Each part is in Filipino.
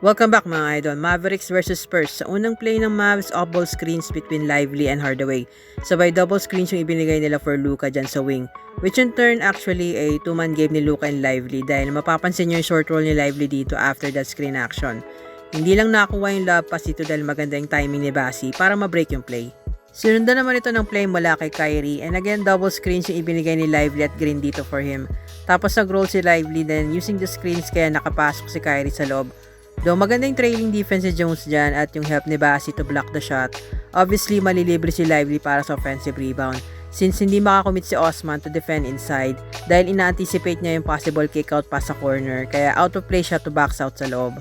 Welcome back mga idol, Mavericks versus Spurs. Sa unang play ng Mavs, off-ball screens between Lively and Hardaway. Sabay double screens yung ibinigay nila for Luka dyan sa wing. Which in turn actually a two-man game ni Luka and Lively dahil mapapansin nyo yung short roll ni Lively dito after that screen action. Hindi lang nakuha yung love pass dito dahil maganda yung timing ni Basi para ma-break yung play. Sinundan naman ito ng play mula kay Kyrie and again double screens yung ibinigay ni Lively at Green dito for him. Tapos nag-roll si Lively then using the screens kaya nakapasok si Kyrie sa loob. Though maganda yung trailing defense ni Jones dyan at yung help ni Basi to block the shot, obviously malilibre si Lively para sa offensive rebound since hindi makakommit si Osman to defend inside dahil ina-anticipate niya yung possible kick-out pass sa corner kaya out of play siya to box out sa loob.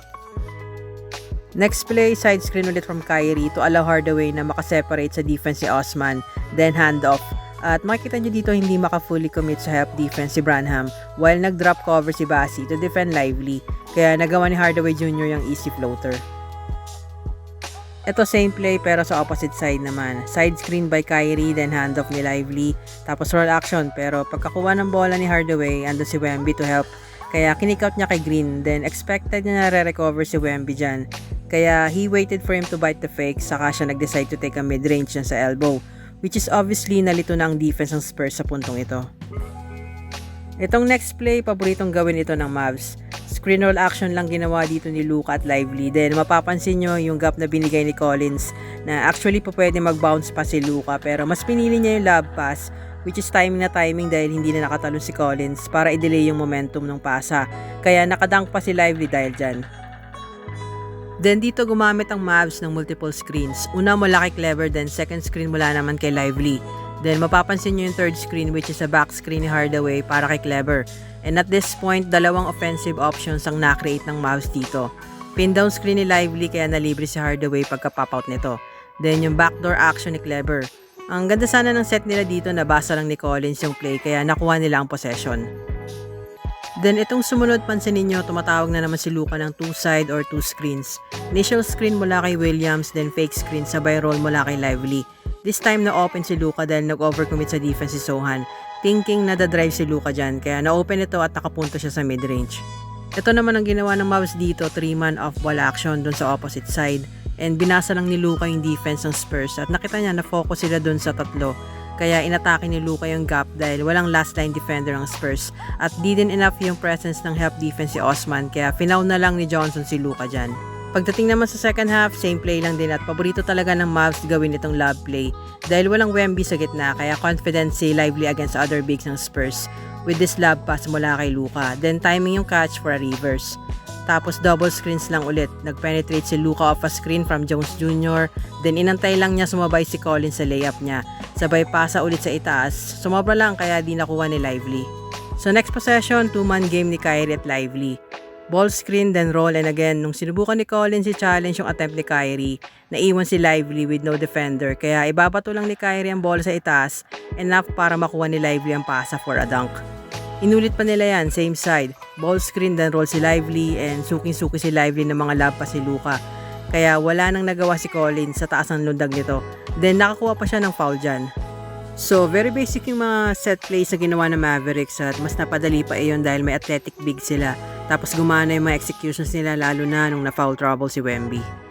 Next play, side screen ulit from Kyrie to allow Hardaway na makaseparate sa defense ni Osman, then handoff. At makikita nyo dito hindi maka-fully commit sa help defense si Branham while nag-drop cover si Basi to defend Lively kaya nagawa ni Hardaway Jr. yung easy floater. Ito same play pero sa opposite side naman. Side screen by Kyrie then handoff ni Lively tapos roll action pero pagkakuha ng bola ni Hardaway ando si Wemby to help kaya kinikout niya kay Green then expected niya na re-recover si Wemby dyan. Kaya he waited for him to bite the fake saka siya nag-decide to take a mid-range niya sa elbow which is obviously nalito na ang defense ng Spurs sa puntong ito. Itong next play, paboritong gawin ito ng Mavs. Screen roll action lang ginawa dito ni Luka at Lively. Then mapapansin nyo yung gap na binigay ni Collins na actually po pwede mag-bounce pa si Luka pero mas pinili niya yung lob pass which is timing na timing dahil hindi na nakatalon si Collins para i-delay yung momentum ng pasa. Kaya nakadunk pa si Lively dahil dyan. Then dito gumamit ang Mavs ng multiple screens. Una mula kay Clever, then second screen mula naman kay Lively. Then mapapansin nyo yung third screen which is a back screen ni Hardaway para kay Clever. And at this point, dalawang offensive options ang na-create ng Mavs dito. Pin down screen ni Lively kaya nalibre si Hardaway pagka-pop out nito. Then yung backdoor action ni Clever. Ang ganda sana ng set nila dito nabasa lang ni Collins yung play kaya nakuha nila ang possession. Then itong sumunod pansin ninyo, tumatawag na naman si Luka ng two side or two screens. Initial screen mula kay Williams, then fake screen sabay roll mula kay Lively. This time na open si Luka dahil nag-overcommit sa defense si Sohan. Thinking na da-drive si Luka dyan, kaya na-open ito at nakapunto siya sa mid-range. Ito naman ang ginawa ng Mavs dito, 3-man off-ball action dun sa opposite side. And binasa lang ni Luka yung defense ng Spurs at nakita niya na focus sila dun sa tatlo kaya inatake ni Luka yung gap dahil walang last line defender ng Spurs at di din enough yung presence ng help defense si Osman kaya finaw na lang ni Johnson si Luka dyan. Pagdating naman sa second half, same play lang din at paborito talaga ng Mavs gawin itong lob play dahil walang Wemby sa gitna kaya confident si Lively against other bigs ng Spurs with this lob pass mula kay Luka then timing yung catch for a reverse. Tapos double screens lang ulit. Nag-penetrate si Luka off a screen from Jones Jr. Then inantay lang niya sumabay si Collins sa layup niya. Sabay pasa ulit sa itaas. Sumobra lang kaya di nakuha ni Lively. So next possession, two-man game ni Kyrie at Lively. Ball screen then roll and again nung sinubukan ni Collins si challenge yung attempt ni Kyrie, naiwan si Lively with no defender kaya ibabato lang ni Kyrie ang ball sa itaas enough para makuha ni Lively ang pasa for a dunk. Inulit pa nila yan, same side. Ball screen then roll si Lively and suking-suki si Lively ng mga lab pa si Luka. Kaya wala nang nagawa si Collins sa taas ng lundag nito. Then nakakuha pa siya ng foul dyan. So, very basic yung mga set plays na ginawa ng Mavericks at mas napadali pa iyon dahil may athletic big sila. Tapos gumana yung mga executions nila lalo na nung na-foul trouble si Wemby.